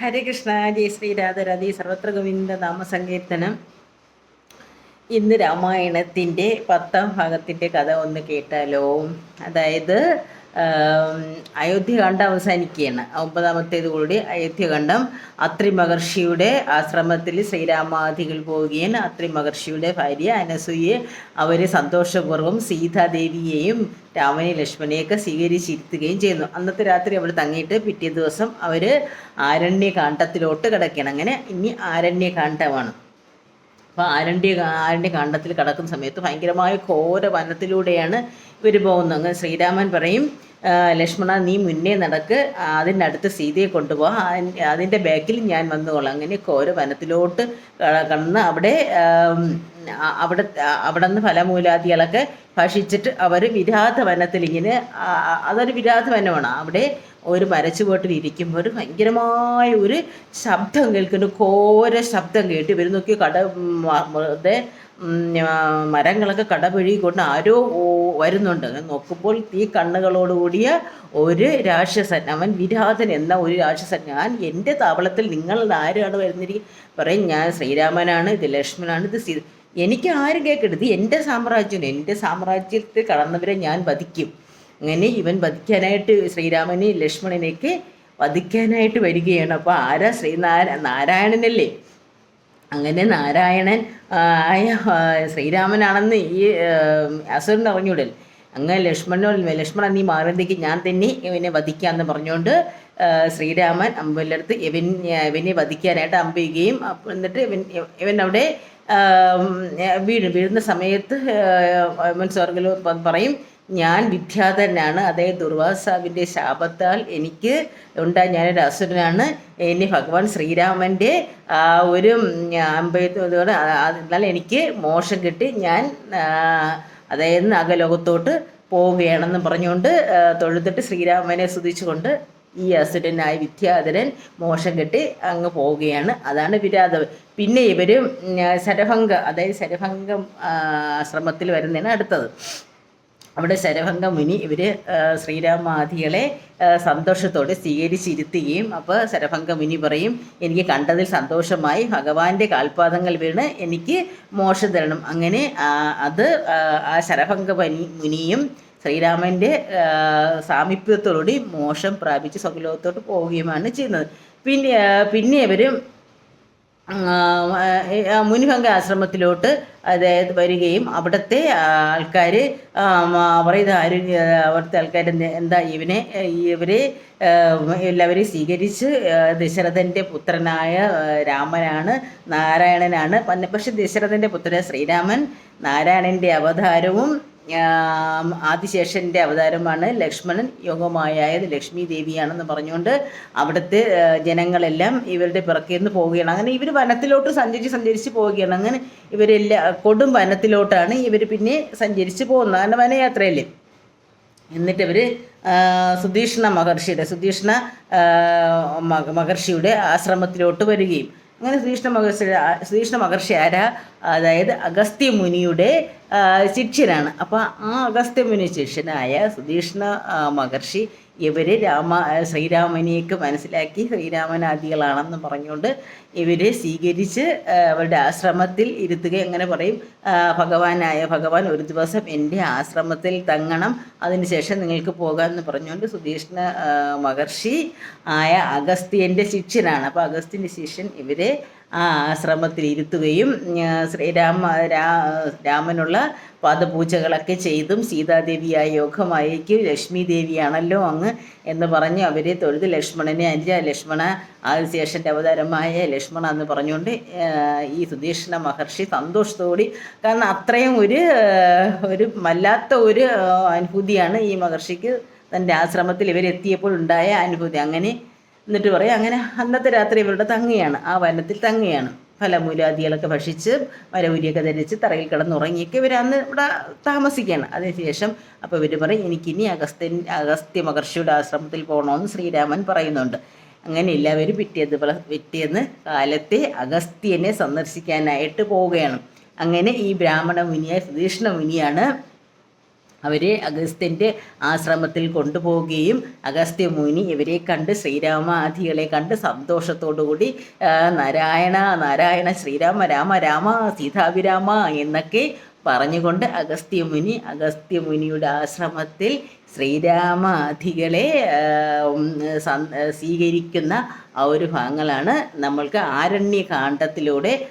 ഹരേ കൃഷ്ണ ജയ ശ്രീ രാധരാധി സർവത്ര ഗോവിന്ദ നാമസങ്കീർത്തനം. ഇന്ന് രാമായണത്തിന്റെ പത്താം ഭാഗത്തിന്റെ കഥ ഒന്ന് കേട്ടാലോ. അതായത് ആം, അയോധ്യകാന്ഡം അവസാനിക്കുകയാണ്. ഒമ്പതാമത്തേത് കൂടി അയോധ്യകാന്ഡം. അത്രി മഹർഷിയുടെ ആശ്രമത്തിൽ ശ്രീരാമാധികൾ പോവുകയും അത്രി മഹർഷിയുടെ ഭാര്യ അനസൂയെ അവർ സന്തോഷപൂർവം സീതാദേവിയെയും രാമനെ ലക്ഷ്മണനെയൊക്കെ സ്വീകരിച്ചിരുത്തുകയും ചെയ്യുന്നു. അന്നത്തെ രാത്രി അവിടെ തങ്ങിയിട്ട് പിറ്റേ ദിവസം അവർ ആരണ്യകാന്ഡത്തിലോട്ട് കിടക്കണം അങ്ങനെ ഇനി ആരണ്യകാന്ഡമാണ്. അപ്പോൾ ആരണ്യ ആരണ്യ കാണ്ഡത്തിൽ കടക്കുന്ന സമയത്ത് ഭയങ്കരമായ ഘോര വനത്തിലൂടെയാണ് ഇവർ പോകുന്നത്. അങ്ങനെ ശ്രീരാമൻ പറയും "ആ, ലക്ഷ്മണ നീ മുന്നേ നടക്ക്. അതിന്റെ അടുത്ത് സീതയെ കൊണ്ടുപോകാം അതിന്റെ ബാക്കിൽ ഞാൻ വന്നുകൊള്ളാം അങ്ങനെ ഘോര വനത്തിലോട്ട് കടന്ന് അവിടെ അവിടെ അവിടെ നിന്ന് ഫലമൂലാദികളൊക്കെ ഭക്ഷിച്ചിട്ട് അവർ വിരാധ വനത്തിൽ ഇങ്ങനെ അതൊരു വിരാധ വനമാണ് അവിടെ ഒരു മരച്ചുവട്ടിൽ ഇരിക്കുമ്പോൾ ഒരു ഭയങ്കരമായ ഒരു ശബ്ദം കേൾക്കുന്നു. ഘോര ശബ്ദം കേട്ട് ഇവർ നോക്കി കട വെറുതെ മരങ്ങളൊക്കെ കടപിഴുകി കൊണ്ട് ആരോ വരുന്നുണ്ട്. നോക്കുമ്പോൾ ഈ കണ്ണുകളോടുകൂടിയ ഒരു രാക്ഷസൻ അവൻ വിരാധൻ എന്ന ഒരു രാക്ഷസൻ. ഞാൻ എന്റെ താവളത്തിൽ നിങ്ങൾ ആരാണ് വരുന്നിരിക്കും പറയും. ഞാൻ ശ്രീരാമനാണ് ഇത് ലക്ഷ്മണനാണ് ഇത് എനിക്ക് ആരും കേൾക്കരുത്. എന്റെ സാമ്രാജ്യം. എന്റെ സാമ്രാജ്യത്തിൽ കടന്നവരെ ഞാൻ വധിക്കും. അങ്ങനെ ഇവൻ വധിക്കാനായിട്ട് ശ്രീരാമനെ ലക്ഷ്മണനെയൊക്കെ വധിക്കാനായിട്ട് വരികയാണ്. അപ്പോൾ ആരാ ശ്രീനാര നാരായണനല്ലേ? അങ്ങനെ നാരായണൻ ആയ ശ്രീരാമനാണെന്ന് ഈ അസുരൻ അറിഞ്ഞൂടൽ. അങ്ങനെ ലക്ഷ്മണനോട് ലക്ഷ്മണൻ നീ മാറിയതേക്ക് ഞാൻ തന്നെ ഇവനെ വധിക്കാമെന്ന് പറഞ്ഞുകൊണ്ട് ശ്രീരാമൻ അമ്പലടുത്ത് ഇവൻ ഇവനെ വധിക്കാനായിട്ട് അമ്പയുകയും എന്നിട്ട് ഇവൻ ഇവൻ അവിടെ വീഴും വീഴുന്ന സമയത്ത് ഇവൻ പറയും ഞാൻ വിദ്യാധരനാണ് അതായത് ദുർവാസാവിന്റെ ശാപത്താൽ എനിക്ക് ഉണ്ടായ ഞാനൊരു അസുരനാണ്. ഇനി ഭഗവാൻ ശ്രീരാമന്റെ ആ ഒരു അമ്പയത്തോട് എന്നാൽ എനിക്ക് മോശം കിട്ടി. ഞാൻ അതായത് അകലോകത്തോട്ട് പോവുകയാണെന്ന് പറഞ്ഞുകൊണ്ട് തൊഴുതിട്ട് ശ്രീരാമനെ സ്തുതിച്ചുകൊണ്ട് ഈ അസുരനായ വിദ്യാധരൻ മോശം കെട്ടി അങ്ങ് പോവുകയാണ്. അതാണ് വിരാതവ് പിന്നെ ഇവർ ശരഭംഗ അതായത് ശരഭംഗം ആശ്രമത്തിൽ വരുന്നതാണ് അടുത്തത്. അവിടെ ശരഭംഗം മുനി ഇവർ ശ്രീരാമാദികളെ സന്തോഷത്തോടെ സ്വീകരിച്ചിരുത്തുകയും അപ്പോൾ ശരഭംഗ മുനി പറയും എനിക്ക് കണ്ടതിൽ സന്തോഷമായി. ഭഗവാന്റെ കാൽപാദങ്ങൾ വീണ് എനിക്ക് മോശം തരണം. അങ്ങനെ അത് ആ ശരഭംഗ മുനിയും ശ്രീരാമന്റെ സാമീപ്യത്തോടുകൂടി മോശം പ്രാപിച്ച് സ്വകലോകത്തോട്ട് പോവുകയുമാണ് ചെയ്യുന്നത്. പിന്നെ പിന്നെ അവർ മുനിഭംഗ ആശ്രമത്തിലോട്ട് അതായത് വരികയും അവിടുത്തെ ആൾക്കാർ പറയുന്ന ആരും അവിടുത്തെ ആൾക്കാർ എന്താ ഇവനെ ഇവരെ എല്ലാവരെയും സ്വീകരിച്ച് ദശരഥന്റെ പുത്രനായ രാമനാണ് നാരായണനാണ്. പക്ഷെ ദശരഥന്റെ പുത്രൻ ശ്രീരാമൻ നാരായണന്റെ അവതാരവും ആദിശേഷന്റെ അവതാരമാണ് ലക്ഷ്മണൻ യോഗമായത് ലക്ഷ്മി ദേവിയാണെന്ന് പറഞ്ഞുകൊണ്ട് അവിടുത്തെ ജനങ്ങളെല്ലാം ഇവരുടെ പിറക്കിൽ നിന്ന് പോവുകയാണ്. അങ്ങനെ ഇവർ വനത്തിലോട്ട് സഞ്ചരിച്ച് സഞ്ചരിച്ച് പോവുകയാണ്. അങ്ങനെ ഇവരെല്ലാം കൊടും വനത്തിലോട്ടാണ് ഇവർ പിന്നെ സഞ്ചരിച്ച് പോകുന്നത്. അങ്ങനെ വനയാത്രയല്ലേ? എന്നിട്ട് ഇവർ സുധീഷ്ണ മഹർഷിയുടെ സുധീഷ്ണ മഹർഷിയുടെ ആശ്രമത്തിലോട്ട് വരികയും അങ്ങനെ ശ്രീകൃഷ്ണ മഹർഷി ശ്രീകൃഷ്ണ മഹർഷി ആരാ? അതായത് അഗസ്ത്യ മുനിയുടെ ശിഷ്യനാണ്. അപ്പോൾ ആ അഗസ്ത്യ മുനി ശിഷ്യനായ ശ്രീകൃഷ്ണ മഹർഷി ഇവർ രാമ ശ്രീരാമനെയൊക്കെ മനസ്സിലാക്കി ശ്രീരാമനാദികളാണെന്ന് പറഞ്ഞുകൊണ്ട് ഇവരെ സ്വീകരിച്ച് അവരുടെ ആശ്രമത്തിൽ ഇരുത്തുക. എങ്ങനെ പറയും? ഭഗവാനായ ഭഗവാൻ ഒരു ദിവസം എന്റെ ആശ്രമത്തിൽ തങ്ങണം. അതിനുശേഷം നിങ്ങൾക്ക് പോകാമെന്ന് പറഞ്ഞുകൊണ്ട് സുധീഷ്ണ മഹർഷി ആയ അഗസ്ത്യന്റെ ശിഷ്യനാണ്. അപ്പോൾ അഗസ്ത്യന്റെ ശിഷ്യൻ ഇവരെ ആ ആശ്രമത്തിൽ ഇരുത്തുകയും ശ്രീരാമ രാ രാമനുള്ള പാദപൂജകളൊക്കെ ചെയ്തും സീതാദേവിയായ യോഗമായേക്കും ലക്ഷ്മി ദേവിയാണല്ലോ അങ്ങ് എന്ന് പറഞ്ഞ് അവരെ തൊഴുത് ലക്ഷ്മണനെ അനുജ ലക്ഷ്മണ ആദിശേഷന്റെ അവതാരമായ ലക്ഷ്മണ എന്ന് പറഞ്ഞുകൊണ്ട് ഈ സുധീഷ്ണ മഹർഷി സന്തോഷത്തോടി കാരണം അത്രയും ഒരു ഒരു വല്ലാത്ത ഒരു അനുഭൂതിയാണ് ഈ മഹർഷിക്ക് തന്റെ ആശ്രമത്തിൽ ഇവരെത്തിയപ്പോൾ ഉണ്ടായ അനുഭൂതി. അങ്ങനെ എന്നിട്ട് പറയും അങ്ങനെ അന്നത്തെ രാത്രി ഇവരുടെ തങ്ങിയാണ് ആ വനത്തിൽ തങ്ങുകയാണ് ഫലമൂലാദികളൊക്കെ ഭക്ഷിച്ച് മരവുരിയൊക്കെ ധരിച്ച് തറയിൽ കിടന്നുറങ്ങിയൊക്കെ ഇവർ അന്ന് ഇവിടെ താമസിക്കുകയാണ്. അതിനുശേഷം അപ്പോൾ ഇവർ പറയും എനിക്കിനി അഗസ്ത്യൻ അഗസ്ത്യ മഹർഷിയുടെ ആശ്രമത്തിൽ പോകണമെന്ന് ശ്രീരാമൻ പറയുന്നുണ്ട്. അങ്ങനെ എല്ലാവരും പിറ്റേന്ന് പിറ്റേന്ന് കാലത്തെ അഗസ്ത്യനെ സന്ദർശിക്കാനായിട്ട് പോവുകയാണ്. അങ്ങനെ ഈ ബ്രാഹ്മണ മുനിയായ സുധീഷ്ണ മുനിയാണ് അവരെ അഗസ്ത്യന്റെ ആശ്രമത്തിൽ കൊണ്ടുപോവുകയും അഗസ്ത്യ മുനി ഇവരെ കണ്ട് ശ്രീരാമാദികളെ കണ്ട് സന്തോഷത്തോടുകൂടി നാരായണ നാരായണ ശ്രീരാമ രാമ രാമ സീതാഭിരാമ എന്നൊക്കെ പറഞ്ഞുകൊണ്ട് അഗസ്ത്യമുനി അഗസ്ത്യമുനിയുടെ ആശ്രമത്തിൽ ശ്രീരാമാധികളെ സ്വീകരിക്കുന്ന ആ ഒരു ഭാഗങ്ങളാണ് നമ്മൾക്ക് ആരണ്യകാന്ഡത്തിലൂടെ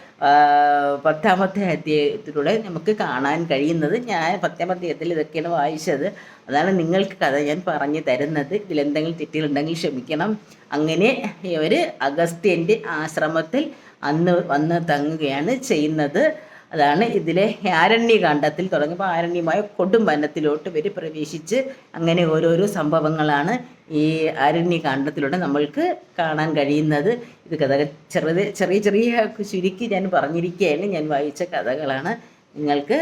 പത്താമത്തെ അധ്യായത്തിലൂടെ നമുക്ക് കാണാൻ കഴിയുന്നത്. ഞാൻ പത്താമത്തെ അധ്യായത്തിൽ ഇതൊക്കെയാണ് വായിച്ചത്. അതാണ് നിങ്ങൾക്ക് കഥ ഞാൻ പറഞ്ഞു തരുന്നത്. ഇതിലെന്തെങ്കിലും തെറ്റുകളുണ്ടെങ്കിൽ ക്ഷമിക്കണം. അങ്ങനെ ഇവർ അഗസ്ത്യന്റെ ആശ്രമത്തിൽ അന്ന് വന്ന് തങ്ങുകയാണ് ചെയ്യുന്നത്. അതാണ് ഇതിലെ ആരണ്യകാന്ഡത്തിൽ തുടങ്ങിയപ്പോൾ ആരണ്യമായ കൊടും വനത്തിലോട്ട് ഇവർ പ്രവേശിച്ച് അങ്ങനെ ഓരോരോ സംഭവങ്ങളാണ് ഈ ആരണ്യകാന്ഡത്തിലൂടെ നമ്മൾക്ക് കാണാൻ കഴിയുന്നത്. ഇത് കഥകൾ ചെറുത് ചെറിയ ചെറിയ ചുരുക്കി ഞാൻ പറഞ്ഞിരിക്കുകയാണ് ഞാൻ വായിച്ച കഥകളാണ് നിങ്ങൾക്ക്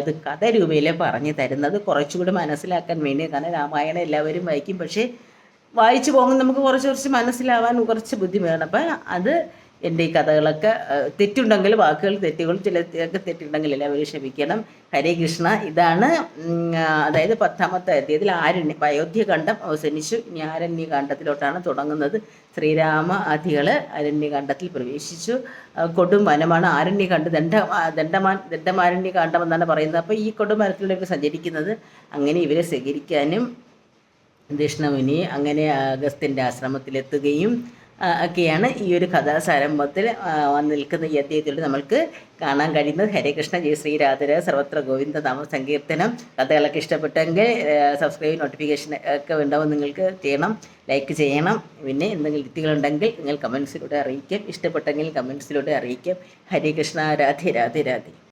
ഇത് കഥ രൂപയിൽ പറഞ്ഞു തരുന്നത്. കുറച്ചുകൂടി മനസ്സിലാക്കാൻ വേണ്ടി കാരണം രാമായണം എല്ലാവരും വായിക്കും. പക്ഷേ വായിച്ചു പോകുമ്പോൾ നമുക്ക് കുറച്ച് കുറച്ച് മനസ്സിലാവാൻ കുറച്ച് ബുദ്ധിമുട്ടാണ്. അപ്പം അത് എന്റെ ഈ കഥകളൊക്കെ തെറ്റുണ്ടെങ്കിൽ വാക്കുകൾ തെറ്റുകൾ ചില തെറ്റുണ്ടെങ്കിൽ എല്ലാവരും ക്ഷമിക്കണം. ഹരേ കൃഷ്ണ ഇതാണ് അതായത് പത്താമത്തെ അധ്യയത്തിൽ ആരണ്യ അയോധ്യകാന്ഡം അവസാനിച്ചു. ഇനി ആരണ്യകാന്ഡത്തിലോട്ടാണ് തുടങ്ങുന്നത്. ശ്രീരാമ ആദികൾ അരണ്യകാന്ഡത്തിൽ പ്രവേശിച്ചു. കൊടും വനമാണ് ആരണ്യകാന്ഡ് ദണ്ഡ ദണ്ഡമാൻ ദണ്ഡമാരണ്യകാന്ഡം എന്നാണ് പറയുന്നത്. അപ്പോൾ ഈ കൊടും വനത്തിലൂടെ ഇവർ സഞ്ചരിക്കുന്നത്. അങ്ങനെ ഇവരെ സ്വീകരിക്കാനും ദക്ഷിണമുനി അങ്ങനെ അഗസ്ത്യന്റെ ആശ്രമത്തിലെത്തുകയും ഒക്കെയാണ് ഈ ഒരു കഥാസാരംഭത്തിൽ വന്ന് നിൽക്കുന്ന ഈ നമ്മൾക്ക് കാണാൻ കഴിയുന്നത്. ഹരേ കൃഷ്ണ ജയ ശ്രീരാധര സർവത്ര ഗോവിന്ദ നാമ സങ്കീർത്തനം. കഥകളൊക്കെ ഇഷ്ടപ്പെട്ടെങ്കിൽ സബ്സ്ക്രൈബ് നോട്ടിഫിക്കേഷൻ ഒക്കെ ഉണ്ടാവും നിങ്ങൾക്ക് ചെയ്യണം. ലൈക്ക് ചെയ്യണം. പിന്നെ എന്തെങ്കിലും വ്യക്തികളുണ്ടെങ്കിൽ നിങ്ങൾ കമൻസിലൂടെ അറിയിക്കാം. ഇഷ്ടപ്പെട്ടെങ്കിൽ കമൻസിലൂടെ അറിയിക്കാം. ഹരേ കൃഷ്ണ രാധേ രാധേ രാധേ.